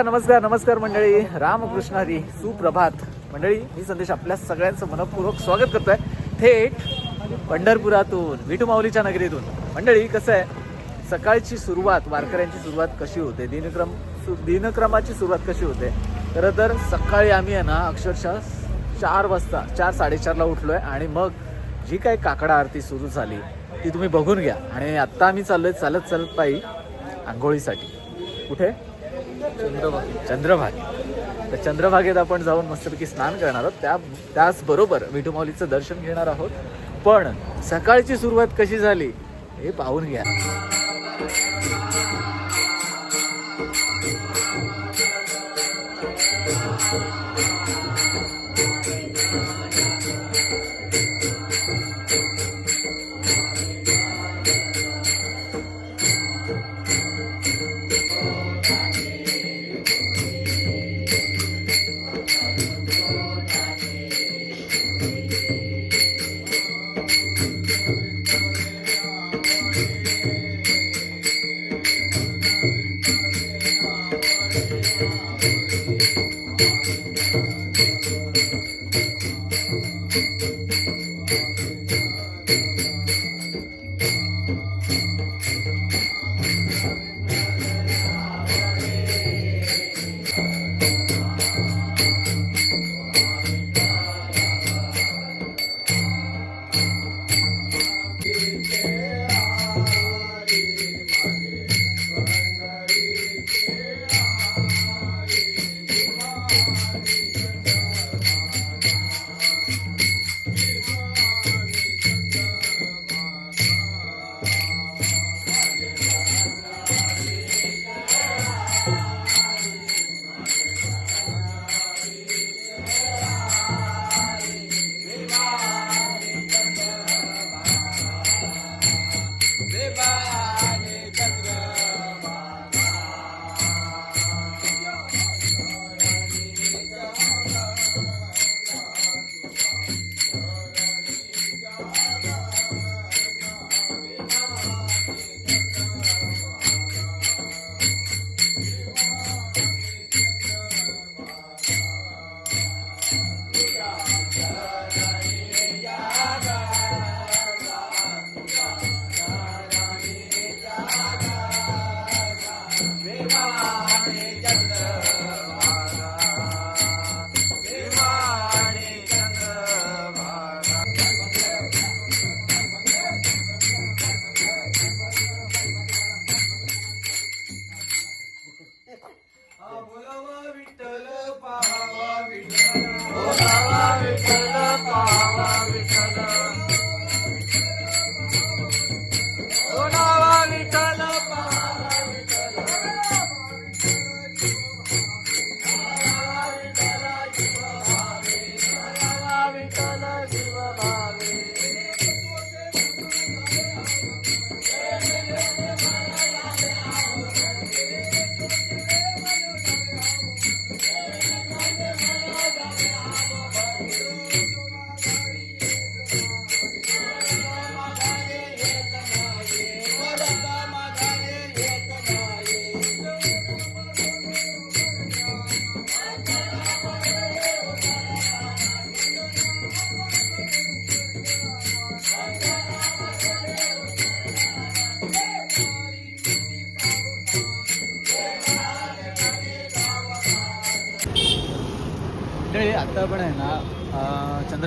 नमस्कार नमस्कार नमस्कार मंडळी. रामकृष्ण हरी सुप्रभात. मंडळी मी संदेश आपल्या सगळ्यांचं मनपूर्वक स्वागत करतोय थेट पंढरपुरातून विठू माऊलीच्या नगरीतून. मंडळी कसं आहे? सकाळची सुरुवात वारकऱ्यांची सुरुवात कशी होते? दिनक्रम सु दिनक्रमाची सुरुवात कशी होते? खरं तर सकाळी आम्ही आहे ना अक्षरशः चार वाजता चार साडेचारला उठलो आहे आणि मग जी काही काकडा आरती सुरू झाली ती तुम्ही बघून घ्या. आणि आत्ता आम्ही चाललोय चालत चालत पायी आंघोळीसाठी. कुठे? चंद्रभाग. चंद्रभागे. तर चंद्रभागेत आपण जाऊन मस्तपैकी स्नान करणार आहोत. त्या त्याचबरोबर विठुमाऊलीचं दर्शन घेणार आहोत. पण सकाळची सुरुवात कशी झाली हे पाहून घ्या.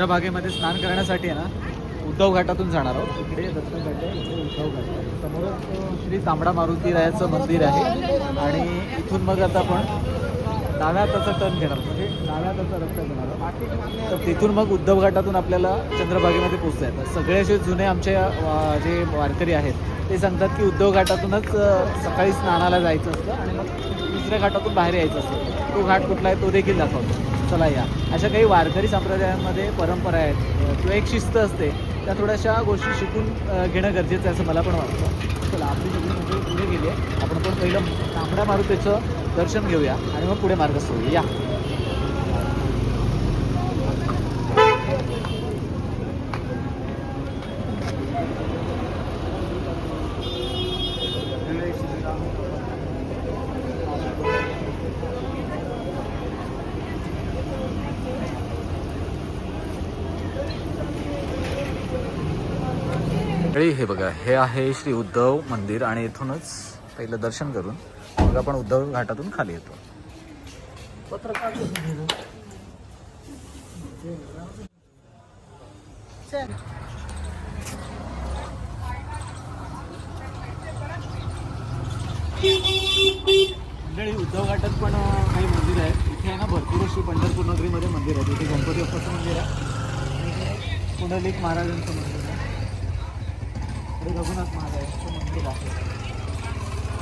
चंद्रभागेमध्ये स्नान करण्यासाठी आहे ना उद्धव घाटातून जाणार आहोत. इकडे दत्त घाट आहे इकडे उद्धव घाट समोरच श्री तांबडा मारुती रायाचं मंदिर आहे. आणि इथून मग आता आपण डाव्या हाताचा टर्न घेणार म्हणजे डाव्या हाताचा रस्ता घेणार तर तिथून मग उद्धव घाटातून आपल्याला चंद्रभागेमध्ये पोचता येतात सगळे असे जुने आमचे जे वारकरी आहेत ते सांगतात की उद्धव घाटातूनच सकाळी स्नानाला जायचं असतं आणि मग दुसऱ्या घाटातून बाहेर यायचं असतं. तो घाट कुठला आहे तो देखील दाखवतो. चला या. अशा काही वारकरी संप्रदायांमध्ये परंपरा आहेत. किंवा एक शिस्त असते. त्या थोड्याशा गोष्टी शिकून घेणं गरजेचं आहे असं मला पण वाटतं. चला आपली सगळी मंडळी पुढे गेली आहे. आपण पण पहिलं तांबड्या मारुतीचं दर्शन घेऊया आणि मग पुढे मार्गस्थ होऊया. या. मंडळी हे बघा हे आहे श्री उद्धव मंदिर आणि इथूनच पहिलं दर्शन करून मग आपण उद्धव घाटातून खाली येतो. मंडळी उद्धव घाटात पण काही मंदिर आहेत. इथे आहे ना भरपूर अशी पंढरपूर नगरीमध्ये मंदिर आहे तिथे गणपती बाप्पाचं मंदिर आहे. पुंडलिक महाराजांचं मंदिर हे रघुनाथ महाराजांचं मंदिर आहे.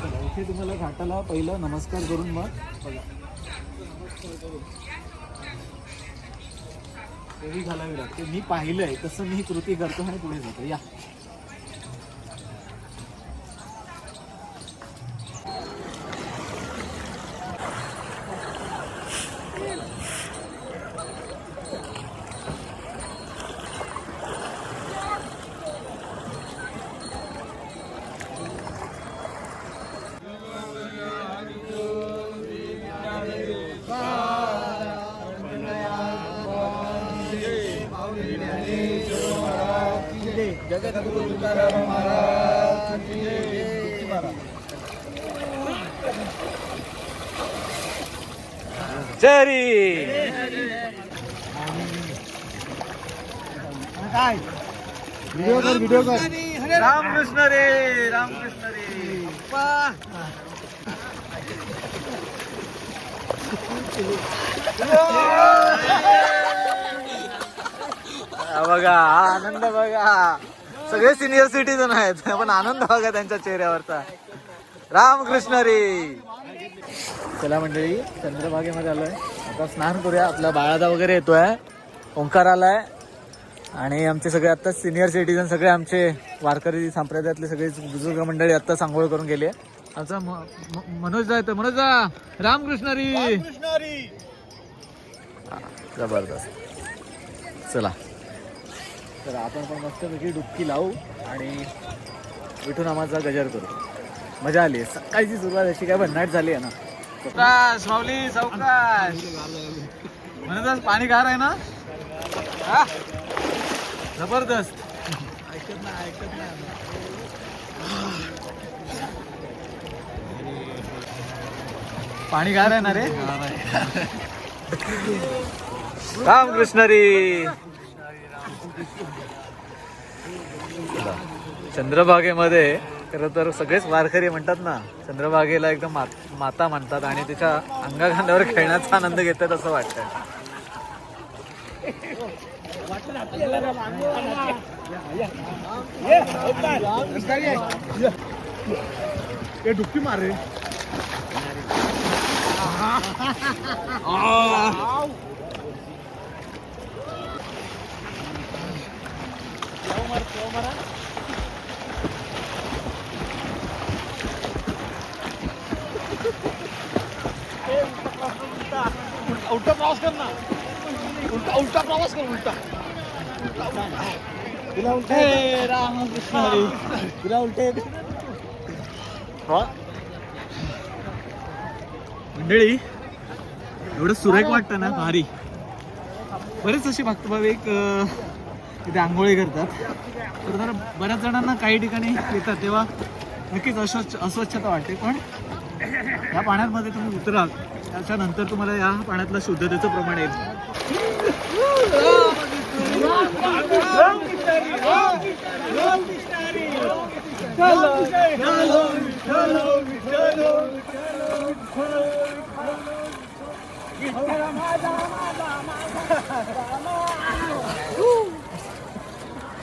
चला, इथे तुम्हाला घाटाला पहिलं नमस्कार करून मग बघा. देवी घालावी लागते. मी पाहिलं आहे तसं मी ही कृती करतो आणि पुढे जातो. या. जरी काय व्हिडिओ कर व्हिडिओ कर रामकृष्ण रे रामकृष्ण रे. बघा आनंद बघा. सगळे सिनियर सिटीजन आहेत. पण आनंद बघा त्यांच्या चेहऱ्यावरचा. रामकृष्ण रे. चला मंडळी चंद्रभागेमध्ये आलोय. आता स्नान करूया. आपला बाळादा वगैरे येतोय. ओंकार आलाय. आणि आमचे सगळे आता सिनियर सिटीजन सगळे आमचे वारकरी संप्रदायातले सगळे बुजुर्ग मंडळी आता सांगोळ करून गेले. आमचा मनोज येतो मनोज जा रामकृष्णरी जबरदस्त. चला. तर आपण पण मस्त पैकी डुबकी लावू आणि विठू नामाचा गजर करू. मजा आली. सकाळची सुरुवात अशी काय भन्नाट झाली आहे ना. सावकाश माऊली सावकाश. म्हणत पाणी गार आहे ना? हा? जबरदस्त. ऐकत नाही ऐकत नाही पाणी गार आहे ना रे? रामकृष्ण रे. चंद्रभागेमध्ये खरं तर सगळेच वारकरी म्हणतात ना चंद्रभागेला एकदम मात- माता म्हणतात आणि तिच्या अंगाखांद्यावर खेळण्याचा आनंद घेतात असं वाटतं हे डुबकी मार रे. उलटा प्रवास कर ना. उलटा उलटा प्रवास कर उलटा. तुला उलटा रामकृष्ण हरी. तुला उलटे मंडळी एवढं सुरेख वाटतं ना भारी. बरेच असे भक्तभाविक अं, तिथे आंघोळी करतात. तर बऱ्याच जणांना काही ठिकाणी येतात तेव्हा नक्कीच अस्वच्छ अस्वच्छता वाटते. पण या पाण्यामध्ये तुम्ही उतराल त्याच्यानंतर तुम्हाला या पाण्यातलं शुद्धतेचं प्रमाण येईल.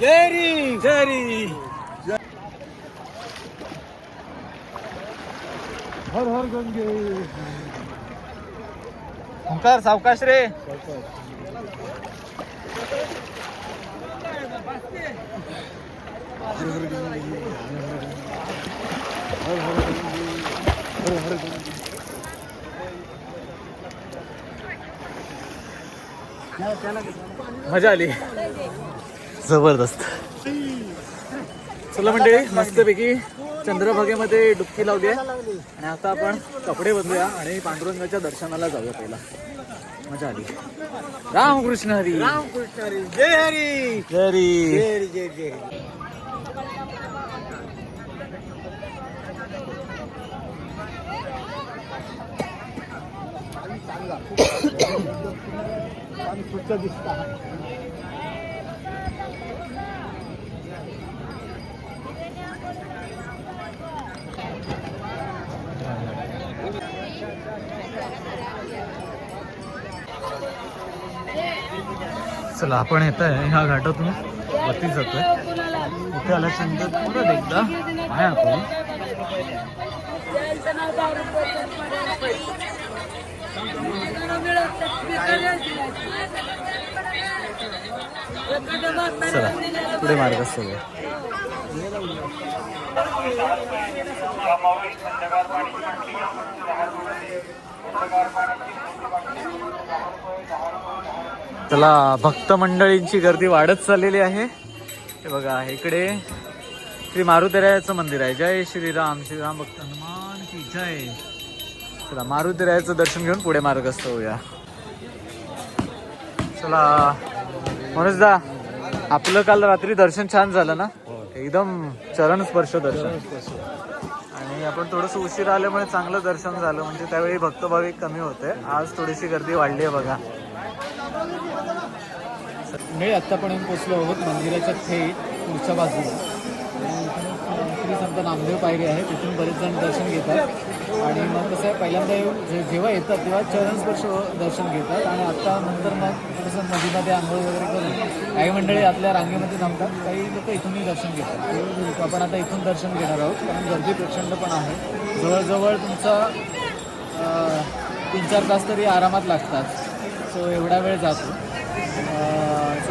जरी जरी हर हर गंगे। ओंकार सावकाश रे. मजा आली. जबरदस्त. चला मंडळी मस्तपैकी चंद्रभागेमध्ये डुबकी लावली आहे. आणि आता आपण कपडे बदलूया आणि पांडुरंगाच्या दर्शनाला जाऊया पहिला. मजा आली. रामकृष्ण हरी. रामकृष्ण हरी. जय हरी. हरी. जय हरी जय जय हरी. चला आपण येत आहे ह्या घाटातून. वरती जातोय. इथे आल्याच्यानंतर परत एकदा. आहे आपण चला पुढे मार्ग सगळं चला भक्त मंडळींची गर्दी वाढत चाललेली आहे. हे बघा इकडे श्री मारुतिरायाचं मंदिर आहे. जय श्रीराम श्रीराम भक्त हनुमान की जय. चला मारुतिरायाचं दर्शन घेऊन पुढे मार्गस्थ होऊया. चला मनोजदा आपलं काल रात्री दर्शन छान झालं ना? एकदम चरण स्पर्श दर्शन. आणि आपण थोडंसं उशीर आल्यामुळे चांगलं दर्शन झालं म्हणजे त्यावेळी भक्तभाविक कमी होते. आज थोडीशी गर्दी वाढली आहे बघा. मी आत्तापर्यंत पोचलो आहोत मंदिराच्या थेट पुढच्या बाजूला. श्री संत नामदेव पायरी आहे तिथून बरेच जण दर्शन घेतात. आणि मग कसं आहे पहिल्यांदा येऊन जे- जेव्हा येतात तेव्हा चरणस्पर्श दर्शन घेतात. आणि आत्ता नंतर मग थोडंसं नदीमध्ये आंघोळ वगैरे करून काही मंडळी आपल्या रांगेमध्ये थांबतात. काही लोक इथूनही दर्शन घेतात. आपण आता इथून दर्शन घेणार आहोत. कारण गर्दी प्रचंड पण आहे. जवळजवळ तुमचा तीन चार तास तरी आरामात लागतात. सो एवढा वेळ जातो.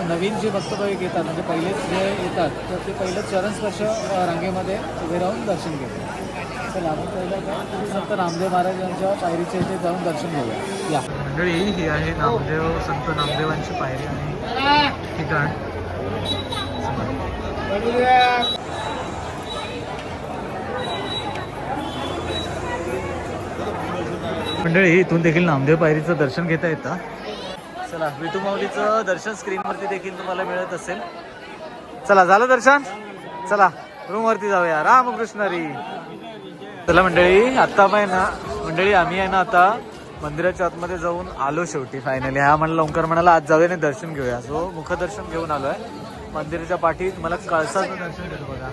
नवीन जे भक्तभाविक येतात म्हणजे पहिलेच जे येतात तर ते पहिलं चरणस्पर्श स्पर्श रांगेमध्ये उभे राहून दर्शन घेतात. तर आपण पहिलं तुम्ही श्री संत नामदेव महाराजांच्या पायरीच्या इथे जाऊन दर्शन घेऊया. या. मंडळी ही आहे नामदेव संत नामदेवांची पायरी आणि ठिकाण. मंडळी इथून देखील नामदेव पायरीचं दर्शन घेता येतं. चला विठू माऊलीचं दर्शन स्क्रीनवरती देखील तुम्हाला मिळत असेल. चला झालं दर्शन? चला रूमवरती जाऊया. रामकृष्णरी चला मंडळी आत्ता आहे ना मंडळी आम्ही आहे ना आता मंदिराच्या आतमध्ये जाऊन आलो शेवटी फायनली हा म्हणला ओंकार म्हणाला आज जाऊया आणि दर्शन घेऊया. सो मुखदर्शन घेऊन आलो आहे मंदिराच्या पाठी तुम्हाला कळसाचं दर्शन घेतो बघा.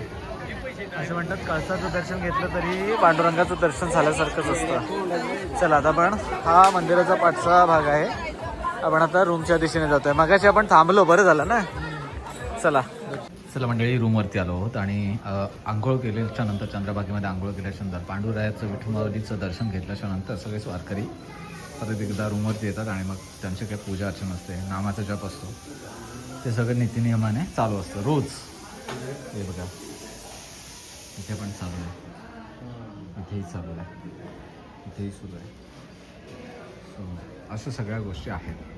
असं म्हणतात कळसाचं दर्शन घेतलं तरी पांडुरंगाचं दर्शन झाल्यासारखंच असतं. चला आता पण हा मंदिराचा पाठचा भाग आहे. आपण आता रूमच्या दिशेने जातोय. मगाशी आपण थांबलो बरं झालं ना? चला. चला मंडळी रूमवरती आलो आहोत आणि आंघोळ केल्याच्यानंतर चंद्रभागेमध्ये आंघोळ केल्याच्यानंतर पांडुरायाचं विठुमावलीचं दर्शन घेतल्याच्या नंतर सगळेच वारकरी परत एकदा रूमवरती येतात आणि मग त्यांची काही पूजा अर्चना असते नामाचा जप असतो. ते सगळं नीतिनियमाने चालू असतं रोज. हे बघा. इथे पण चालू आहे. इथेही चालू आहे. इथेही सुरू आहे. सो अशा सगळ्या गोष्टी आहेत.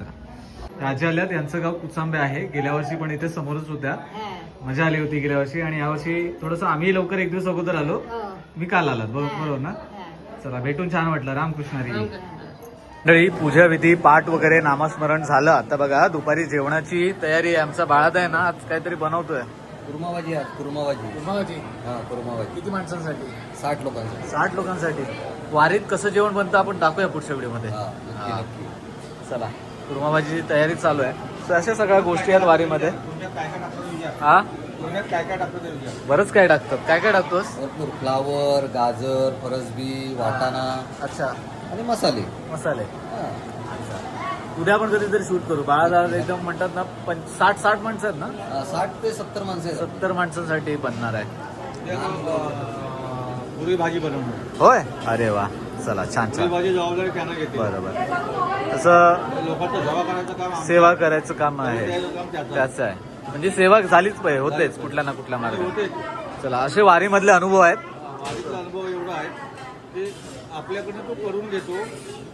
राजा. आल्यात यांचं गाव कुचांबे आहे. गेल्या वर्षी पण इथे समोरच होत्या. मजा आली होती गेल्या वर्षी आणि यावर्षी थोडंसं आम्ही लवकर एक दिवस अगोदर आलो. मी काल आलात बरोबर बरोबर ना? चला भेटून छान वाटलं. रामकृष्ण. हरी मंडळी पूजा विधी पाठ वगैरे नामस्मरण झालं. आता बघा दुपारी जेवणाची तयारी आहे. आमचा बाळात आहे ना आज काहीतरी बनवतोय. कुर्माबाजी आहे कुर्माबाजी हा कुर्माबाजी किती माणसांसाठी? साठ लोकांसाठी. साठ लोकांसाठी. वारीत कसं जेवण बनतं आपण दाखवूया पुढच्या व्हिडिओमध्ये. हा हा. चला. कुर्माबाजीची तयारी चालू आहे. अशा सगळ्या गोष्टी आहेत वारीमध्ये. हा? बरंच काय टाकतात. काय काय टाकतोस? भरपूर फ्लावर गाजर फरसबी वाटाणा. अच्छा. आणि मसाले. मसाले. हा. उद्या आपण कधीतरी शूट करू. बाळा एकदम म्हणतात ना पण साठ साठ माणसं आहेत ना? साठ ते सत्तर माणसं आहेत. सत्तर माणसांसाठी बनणार आहे. पुरी भाजी बनवणार. होय? अरे वा. चला छान छान. बरोबर. तसं सेवा करायचं काम आहे. त्याचं. आहे. म्हणजे सेवा झालीच पाहिजे होतेच कुठल्या ना कुठल्या मार्ग होते चला असे वारीमधले अनुभव आहेत. वारीचा अनुभव एवढा आहे की आपल्याकडनं तो करून घेतो.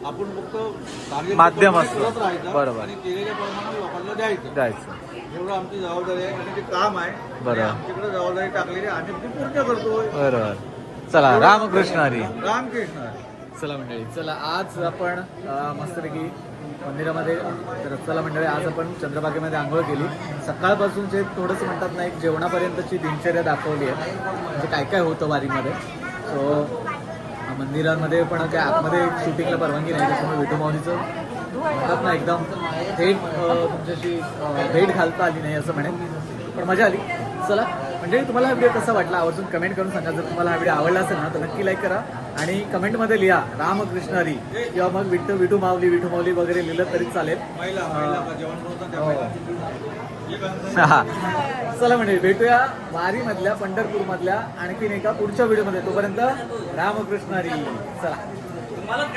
आपण फक्त माध्यम असतं. करत बरोबर. लोकांना द्यायचं. जायचं एवढं आमची जबाबदारी आहे आणि ते काम आहे. बरोबर. आणि आमच्याकडे जबाबदारी टाकलेली. आम्ही पूर्ण करतोय. बरोबर. चला रामकृष्ण हरी. रामकृष्ण चला मंडळी चला आज आपण मस्तपैकी मंदिरामध्ये तर चला मंडळी आज आपण चंद्रभागेमध्ये आंघोळ केली. सकाळपासून जे थोडंसं म्हणतात ना एक जेवणापर्यंतची दिनचर्या दाखवली आहे. म्हणजे काय काय होतं वारीमध्ये? सो मंदिरांमध्ये पण काय आतमध्ये शूटिंगला परवानगी नाही त्याच्यामुळे विठू माऊलीचं म्हणतात ना एकदम थेट तुमच्याशी भेट घालता आली नाही असं म्हणेन पण मजा आली. चला म्हणजे तुम्हाला हा व्हिडिओ कसा वाटला? आवर्जून कमेंट करून सांगा. जर तुम्हाला हा व्हिडिओ आवडला असेल ना तर नक्की लाईक करा. आणि कमेंटमध्ये लिहा रामकृष्ण हरी. किंवा मग विठ्ठू विठू माऊली विठू माऊली वगैरे लिहिलं तरी चालेल. हा. चला म्हणजे भेटूया वारीमधल्या पंढरपूरमधल्या आणखीन एका पुढच्या व्हिडिओमध्ये तोपर्यंत रामकृष्ण हरी. चला.